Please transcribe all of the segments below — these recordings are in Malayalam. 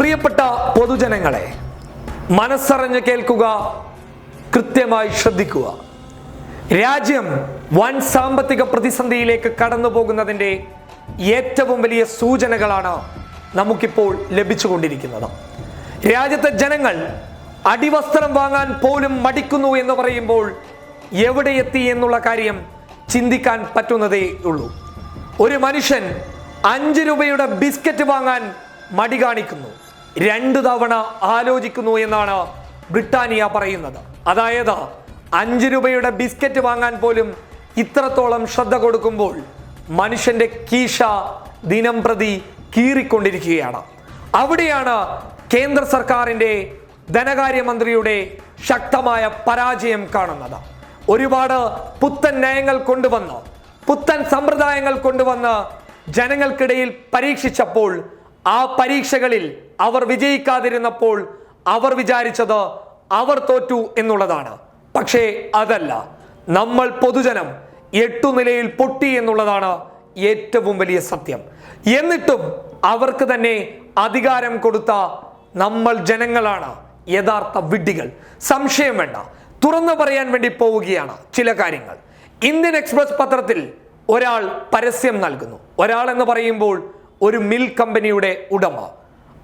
പ്രിയപ്പെട്ട പൊതുജനങ്ങളെ മനസ്സറിഞ്ഞ് കേൾക്കുക കൃത്യമായി ശ്രദ്ധിക്കുക. രാജ്യം വൻ സാമ്പത്തിക പ്രതിസന്ധിയിലേക്ക് കടന്നു പോകുന്നതിന്റെ ഏറ്റവും വലിയ സൂചനകളാണ് നമുക്കിപ്പോൾ ലഭിച്ചുകൊണ്ടിരിക്കുന്നത്. രാജ്യത്തെ ജനങ്ങൾ അടിവസ്ത്രം വാങ്ങാൻ പോലും മടിക്കുന്നു എന്ന് പറയുമ്പോൾ എവിടെ എത്തി എന്നുള്ള കാര്യം ചിന്തിക്കാൻ പറ്റുന്നതേ ഉള്ളൂ. ഒരു മനുഷ്യൻ അഞ്ച് രൂപയുടെ ബിസ്ക്കറ്റ് വാങ്ങാൻ മടി കാണിക്കുന്നു. രണ്ടു തവണ ആലോചിക്കുന്നു എന്നാണ് ബ്രിട്ടാനിയ പറയുന്നത്. അതായത് അഞ്ച് രൂപയുടെ ബിസ്ക്കറ്റ് വാങ്ങാൻ പോലും ഇത്രത്തോളം ശ്രദ്ധ കൊടുക്കുമ്പോൾ മനുഷ്യന്റെ കീശ ദിനം പ്രതി കീറിക്കൊണ്ടിരിക്കുകയാണ്. അവിടെയാണ് കേന്ദ്ര സർക്കാരിന്റെ ധനകാര്യമന്ത്രിയുടെ ശക്തമായ പരാജയം കാണുന്നത്. ഒരുപാട് പുത്തൻ നയങ്ങൾ കൊണ്ടുവന്ന് പുത്തൻ സമ്പ്രദായങ്ങൾ കൊണ്ടുവന്ന് ജനങ്ങൾക്കിടയിൽ പരീക്ഷിച്ചപ്പോൾ ആ പരീക്ഷകളിൽ അവർ വിജയിക്കാതിരുന്നപ്പോൾ അവർ വിചാരിച്ചത് അവർ തോറ്റു എന്നുള്ളതാണ്. പക്ഷേ അതല്ല. നമ്മൾ പൊതുജനം എട്ടു നിലയിൽ പൊട്ടി എന്നുള്ളതാണ് ഏറ്റവും വലിയ സത്യം. എന്നിട്ടും അവർക്ക് തന്നെ അധികാരം കൊടുത്ത നമ്മൾ ജനങ്ങളാണ് യഥാർത്ഥ വിഡ്ഢികൾ. സംശയം വേണ്ട. തുറന്നു പറയാൻ വേണ്ടി പോവുകയാണ് ചില കാര്യങ്ങൾ. ഇന്ത്യൻ എക്സ്പ്രസ് പത്രത്തിൽ ഒരാൾ പരസ്യം നൽകുന്നു. ഒരാൾ എന്ന് പറയുമ്പോൾ ഒരു മിൽ കമ്പനിയുടെ ഉടമ.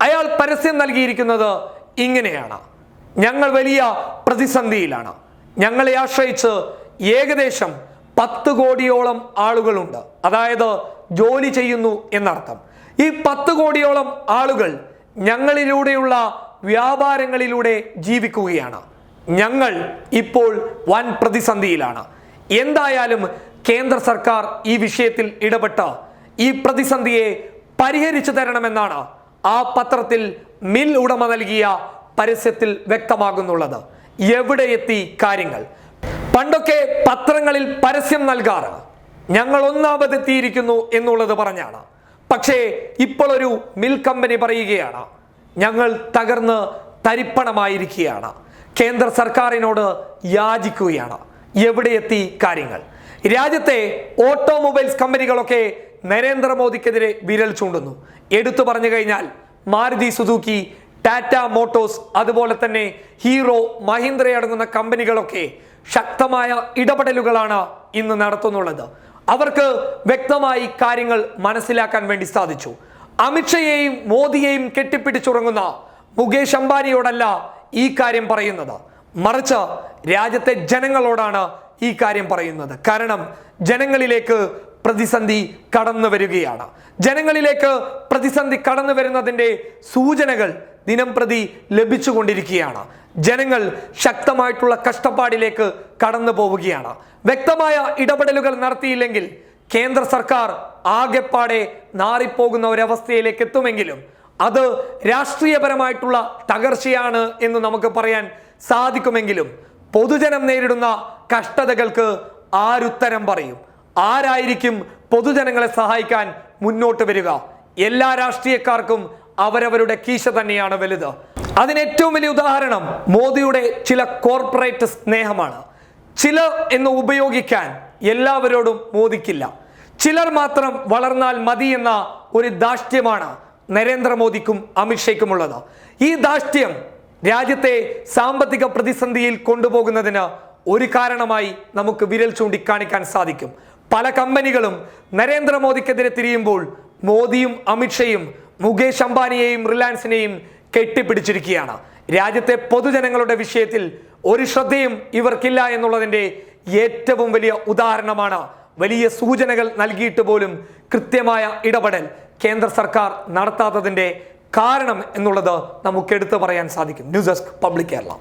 അയാൾ പരസ്യം നൽകിയിരിക്കുന്നത് ഇങ്ങനെയാണ്. ഞങ്ങൾ വലിയ പ്രതിസന്ധിയിലാണ്. ഞങ്ങളെ ആശ്രയിച്ച് ഏകദേശം പത്ത് കോടിയോളം ആളുകളുണ്ട്. അതായത് ജോലി ചെയ്യുന്നു എന്നർത്ഥം. ഈ പത്ത് കോടിയോളം ആളുകൾ ഞങ്ങളിലൂടെയുള്ള വ്യാപാരങ്ങളിലൂടെ ജീവിക്കുകയാണ്. ഞങ്ങൾ ഇപ്പോൾ വൻ പ്രതിസന്ധിയിലാണ്. എന്തായാലും കേന്ദ്ര സർക്കാർ ഈ വിഷയത്തിൽ ഇടപെട്ട് ഈ പ്രതിസന്ധിയെ പരിഹരിച്ചു തരണമെന്നാണ് ആ പത്രത്തിൽ മിൽ ഉടമ നൽകിയ പരസ്യത്തിൽ വ്യക്തമാകുന്നുള്ളത്. എവിടെ എത്തി കാര്യങ്ങൾ. പണ്ടൊക്കെ പത്രങ്ങളിൽ പരസ്യം നൽകാറ് ഞങ്ങൾ ഒന്നാമതെത്തിയിരിക്കുന്നു എന്നുള്ളത് പറഞ്ഞാണ്. പക്ഷേ ഇപ്പോൾ ഒരു മിൽ കമ്പനി പറയുകയാണ് ഞങ്ങൾ തകർന്ന് തരിപ്പണമായിരിക്കുകയാണ്. കേന്ദ്ര സർക്കാരിനോട് യാചിക്കുകയാണ് എവിടെ എത്തി കാര്യങ്ങൾ. രാജ്യത്തെ ഓട്ടോമൊബൈൽസ് കമ്പനികളൊക്കെ നരേന്ദ്രമോദിക്കെതിരെ വിരൽ ചൂണ്ടുന്നു. എടുത്തു പറഞ്ഞു കഴിഞ്ഞാൽ മാരുതി സുസുക്കി ടാറ്റ മോട്ടോഴ്സ് അതുപോലെ തന്നെ ഹീറോ മഹീന്ദ്ര അടങ്ങുന്ന കമ്പനികളൊക്കെ ശക്തമായ ഇടപെടലുകളാണ് ഇന്ന് നടത്തുന്നുള്ളത്. അവർക്ക് വ്യക്തമായി കാര്യങ്ങൾ മനസ്സിലാക്കാൻ വേണ്ടി സാധിച്ചു. അമിത്ഷയെയും മോദിയെയും കെട്ടിപ്പിടിച്ചുറങ്ങുന്ന മുകേഷ് അംബാനിയോടല്ല ഈ കാര്യം പറയുന്നത്. മറിച്ച് രാജ്യത്തെ ജനങ്ങളോടാണ് ഈ കാര്യം പറയുന്നത്. കാരണം ജനങ്ങളിലേക്ക് പ്രതിസന്ധി കടന്നു വരികയാണ്. ജനങ്ങളിലേക്ക് പ്രതിസന്ധി കടന്നു വരുന്നതിന്റെ സൂചനകൾ ദിനം പ്രതി ലഭിച്ചുകൊണ്ടിരിക്കുകയാണ്. ജനങ്ങൾ ശക്തമായിട്ടുള്ള കഷ്ടപ്പാടിലേക്ക് കടന്നു പോവുകയാണ്. വ്യക്തമായ ഇടപെടലുകൾ നടത്തിയില്ലെങ്കിൽ കേന്ദ്ര സർക്കാർ ആകെപ്പാടെ നാറിപ്പോകുന്ന ഒരവസ്ഥയിലേക്ക് എത്തുമെങ്കിലും അത് രാഷ്ട്രീയപരമായിട്ടുള്ള തകർച്ചയാണ് എന്ന് നമുക്ക് പറയാൻ സാധിക്കുമെങ്കിലും പൊതുജനം നേരിടുന്ന കഷ്ടതകൾക്ക് ആരുത്തരം പറയും. ആരായിരിക്കും പൊതുജനങ്ങളെ സഹായിക്കാൻ മുന്നോട്ട് വരിക? എല്ലാ രാഷ്ട്രീയക്കാർക്കും അവരവരുടെ കീശ തന്നെയാണ് വലുത്. അതിന് ഏറ്റവും വലിയ ഉദാഹരണം മോദിയുടെ ചില കോർപ്പറേറ്റ് സ്നേഹമാണ്. ചില എന്ന് ഉപയോഗിക്കാൻ എല്ലാവരോടും മോദിക്കില്ല. ചിലർ മാത്രം വളർന്നാൽ മതി എന്ന ഒരു ദാഷ്ട്യമാണ് നരേന്ദ്രമോദിക്കും അമിത്ഷയ്ക്കുമുള്ളത്. ഈ ദാഷ്ട്യം രാജ്യത്തെ സാമ്പത്തിക പ്രതിസന്ധിയിൽ കൊണ്ടുപോകുന്നതിന് ഒരു കാരണമായി നമുക്ക് വിരൽ ചൂണ്ടിക്കാണിക്കാൻ സാധിക്കും. പല കമ്പനികളും നരേന്ദ്രമോദിക്കെതിരെ തിരിയുമ്പോൾ മോദിയും അമിത്ഷയും മുകേഷ് അംബാനിയെയും റിലയൻസിനെയും കെട്ടിപ്പിടിച്ചിരിക്കുകയാണ്. രാജ്യത്തെ പൊതുജനങ്ങളുടെ വിഷയത്തിൽ ഒരു ശ്രദ്ധയും ഇവർക്കില്ല എന്നുള്ളതിന്റെ ഏറ്റവും വലിയ ഉദാഹരണമാണ്. വലിയ സൂചനകൾ നൽകിയിട്ട് പോലും കൃത്യമായ ഇടപെടൽ കേന്ദ്ര സർക്കാർ നടത്താത്തതിന്റെ കാരണം എന്നുള്ളത് നമുക്ക് എടുത്തു പറയാൻ സാധിക്കും. News desk public Kerala.